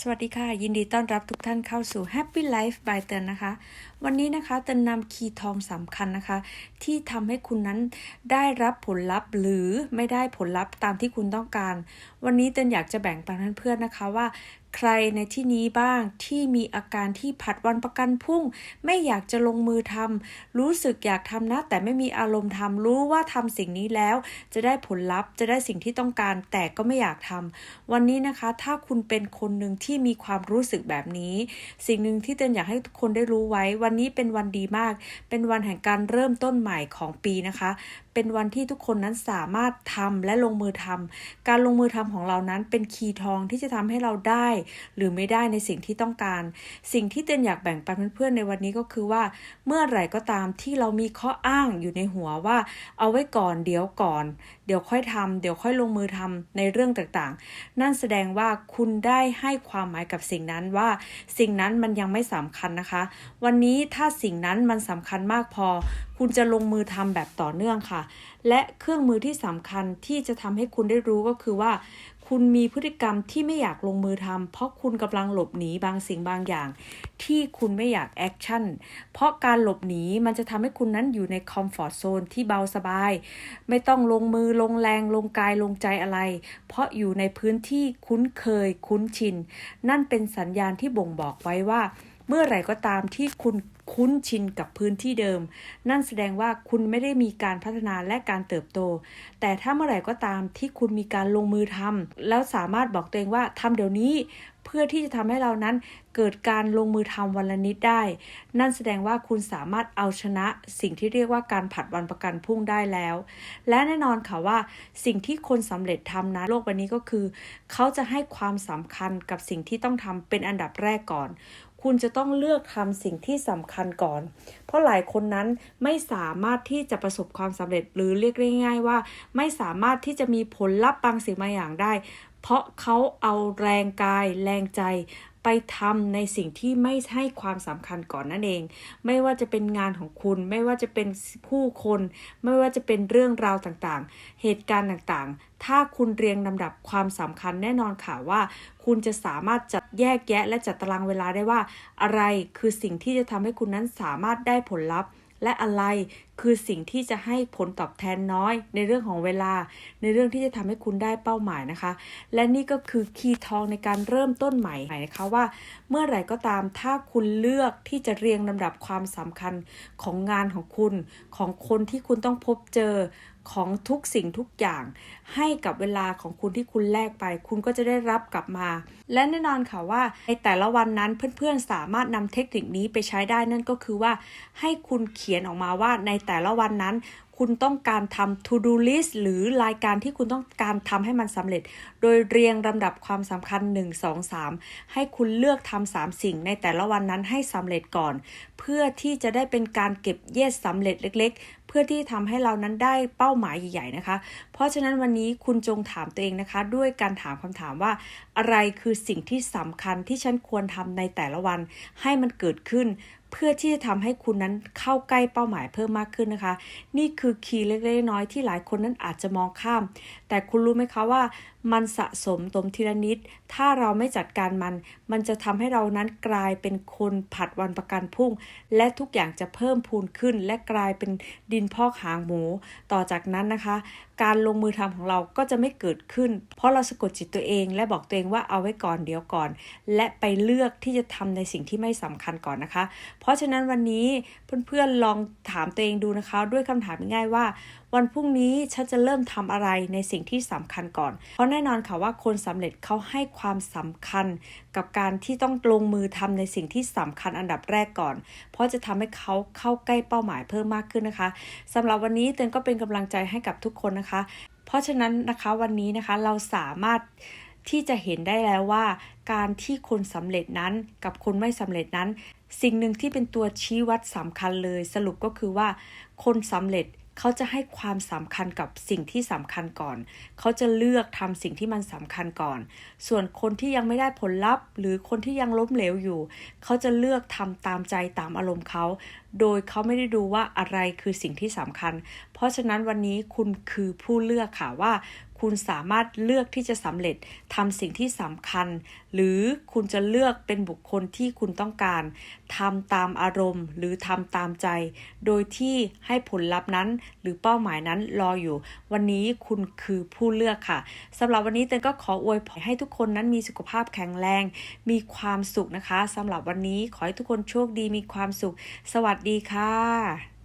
สวัสดีค่ะ ยินดีต้อนรับทุกท่านเข้าสู่ Happy Life by เตินนะคะ วันนี้นะคะเตินนำคีย์ทองสำคัญนะคะ ที่ทำให้คุณนั้นได้รับผลลัพธ์หรือไม่ได้ผลลัพธ์ตามที่คุณต้องการ วันนี้เตินอยากจะแบ่งปันเพื่อนๆนะคะว่า ใครในที่นี้บ้างที่มีอาการที่ผัดวันประกันพรุ่ง ไม่อยากจะลงมือทำรู้สึกอยากทำนะ แต่ไม่มีอารมณ์ทำรู้ว่าทำสิ่งนี้แล้ว จะได้ผลลัพธ์ จะได้สิ่งที่ต้องการ แต่ก็ไม่อยากทำวันนี้นะคะ ถ้าคุณเป็นคนหนึ่งที่มีความรู้สึกแบบนี้ สิ่งหนึ่งที่เตือนอยากให้ทุกคนได้รู้ไว้ วันนี้เป็นวันดีมาก เป็นวันแห่งการเริ่มต้นใหม่ของปีนะคะ เป็นวันที่ทุกคนนั้นสามารถทำและลงมือทำการลงมือทำของเรานั้นเป็นคีย์ทองที่จะทำให้เราได้ หรือไม่ได้ในสิ่งที่ต้องการ สิ่งที่เตือนอยากแบ่งปันเพื่อนๆในวันนี้ก็คือว่า เมื่อไหร่ก็ตามที่เรามีข้ออ้างอยู่ในหัวว่า เอาไว้ก่อนเดี๋ยวก่อน เดี๋ยวค่อยทำเดี๋ยวค่อยลงมือทำในเรื่องต่างๆ นั่นแสดงว่าคุณได้ให้ความหมายกับสิ่งนั้นว่า สิ่งนั้นมันยังไม่สำคัญนะคะ วันนี้ถ้าสิ่งนั้นมันสำคัญมากพอ คุณจะลงมือทำแบบต่อเนื่องค่ะและเครื่องมือที่สำคัญที่จะทำให้คุณได้รู้ก็คือว่า คุณมีพฤติกรรมที่ไม่อยากลงมือทำเพราะคุณกำลังหลบหนีบางสิ่งบางอย่าง ที่คุณไม่อยากแอคชั่น เพราะการหลบหนีมันจะทำให้คุณนั้นอยู่ในคอมฟอร์ทโซนที่เบาสบาย ไม่ต้องลงมือลงแรงลงกายลงใจอะไร เพราะอยู่ในพื้นที่คุ้นเคยคุ้นชิน นั่นเป็นสัญญาณที่บ่งบอกไว้ว่า เมื่อไหร่ก็ตามที่คุณคุ้นชินกับพื้นที่เดิม นั่นแสดงว่าคุณไม่ได้มีการพัฒนาและการเติบโต แต่ถ้าเมื่อไหร่ก็ตามที่คุณมีการลงมือทำแล้วสามารถบอกตัวเองว่าทำเดี๋ยวนี้ เพื่อที่จะทำให้เรานั้นเกิดการลงมือทำวันละนิดได้ นั่นแสดงว่าคุณสามารถเอาชนะสิ่งที่เรียกว่าการผัดวันประกันพรุ่งได้แล้ว และแน่นอนค่ะว่าสิ่งที่คนสำเร็จทำนะโลกใบนี้ก็คือ เขาจะให้ความสำคัญกับสิ่งที่ต้องทำเป็นอันดับแรกก่อน คุณจะต้องเลือกทำสิ่งที่สำคัญก่อน เพราะหลายคนนั้นไม่สามารถที่จะประสบความสำเร็จหรือเรียกง่ายๆว่า ไม่สามารถที่จะมีผลลัพธ์บางสิ่งบางอย่างได้ เพราะเขาเอาแรงกาย แรงใจ ไปทำในสิ่งที่ไม่ให้ความสำคัญก่อนนั่นเอง ไม่ว่าจะเป็นงานของคุณ ไม่ว่าจะเป็นผู้คน ไม่ว่าจะเป็นเรื่องราวต่างๆ เหตุการณ์ต่างๆ ถ้าคุณเรียงลำดับความสำคัญแน่นอนค่ะว่า คุณจะสามารถจัดแยกแยะ และจัดตารางเวลาได้ว่า อะไรคือสิ่งที่จะทำให้คุณนั้นสามารถได้ผลลัพธ์และอะไร คือสิ่งที่จะให้ผลตอบแทนน้อย ในเรื่องของเวลา ในเรื่องที่จะทำให้คุณได้เป้าหมายนะคะ และนี่ก็คือคีย์ทองในการเริ่มต้นใหม่นะคะว่า เมื่อไหร่ก็ตามถ้าคุณเลือกที่จะเรียงลำดับความสำคัญของงานของคุณ ของคนที่คุณต้องพบเจอของทุกสิ่งทุกอย่าง ให้กับเวลาของคุณที่คุณแลกไป คุณก็จะได้รับกลับมา และแน่นอนค่ะว่าในแต่ละวันนั้นเพื่อนๆสามารถนำเทคนิคนี้ไปใช้ได้นั่นก็คือว่า ให้คุณเขียนออกมาว่าในแต่ละวันนั้น คุณต้องการทำ to do list หรือรายการที่คุณต้องการทำให้มันสำเร็จ โดยเรียงลำดับความสำคัญ 1 2 3 ให้คุณเลือกทำ3สิ่งในแต่ละวันนั้นให้สำเร็จก่อน เพื่อที่จะได้เป็นการเก็บเยสสำเร็จเล็กๆ พื่อที่ทำให้เรานั้นได้เป้าหมายใหญ่ๆนะคะ เพราะฉะนั้นวันนี้คุณจงถามตัวเองนะคะ ด้วยการถามคำถามว่า อะไรคือสิ่งที่สำคัญที่ฉันควรทำในแต่ละวันให้มันเกิดขึ้นเพื่อที่จะทำให้คุณนั้นเข้าใกล้เป้าหมายเพิ่มมากขึ้นนะคะ นี่คือคีย์เล็กๆน้อยๆที่หลายคนนั้นอาจจะมองข้าม แต่คุณรู้ไหมคะว่า มันสะสมตมทีละนิด ถ้าเราไม่จัดการมัน มันจะทำให้เรานั้นกลายเป็นคนผัดวันประกันพรุ่ง และทุกอย่างจะเพิ่มพูนขึ้น และกลายเป็นดินพอกหางหมู ต่อจากนั้นนะคะ การลงมือทำของเราก็จะไม่เกิดขึ้น เพราะเราสะกดจิตตัวเอง และบอกตัวเองว่าเอาไว้ก่อนเดี๋ยวก่อน และไปเลือกที่จะทำในสิ่งที่ไม่สำคัญก่อนนะคะ เพราะฉะนั้นวันนี้เพื่อนๆลองถามตัวเองดูนะคะ ด้วยคำถามง่ายๆว่า วันพรุ่งนี้ฉันจะเริ่มทำอะไรในสิ่งที่สำคัญก่อน เพราะแน่นอนค่ะว่าคนสำเร็จเขาให้ความสำคัญ กับการที่ต้องลงมือทำในสิ่งที่สำคัญอันดับแรกก่อน เพราะจะทำให้เขาเข้าใกล้เป้าหมายเพิ่มมากขึ้นนะคะสำหรับวันนี้เตือนก็เป็นกำลังใจให้กับทุกคนนะคะ เพราะฉะนั้นนะคะวันนี้นะคะเราสามารถที่จะเห็นได้แล้วว่า การที่คนสำเร็จนั้นกับคนไม่สำเร็จนั้น สิ่งหนึ่งที่เป็นตัวชี้วัดสำคัญเลย สรุปก็คือว่า คนสำเร็จ เขาจะให้ความสำคัญกับสิ่งที่สำคัญก่อน เขาจะเลือกทำสิ่งที่มันสำคัญก่อน ส่วนคนที่ยังไม่ได้ผลลัพธ์ หรือคนที่ยังล้มเหลวอยู่ เขาจะเลือกทำตามใจตามอารมณ์เขา โดยเขาไม่ได้ดูว่าอะไรคือสิ่งที่สำคัญ เพราะฉะนั้นวันนี้คุณคือผู้เลือกค่ะว่าคุณสามารถเลือกที่จะสำเร็จทำสิ่งที่สำคัญ หรือคุณจะเลือกเป็นบุคคลที่คุณต้องการทำตามอารมณ์ หรือทำตามใจ โดยที่ให้ผลลัพธ์นั้น หรือเป้าหมายนั้นรออยู่ วันนี้คุณคือผู้เลือกค่ะสำหรับวันนี้เตนก็ขออวยพรให้ทุกคนนั้นมีสุขภาพแข็งแรง มีความสุขนะคะสำหรับวันนี้ขอให้ทุกคนโชคดีมีความสุข สวัสดีค่ะ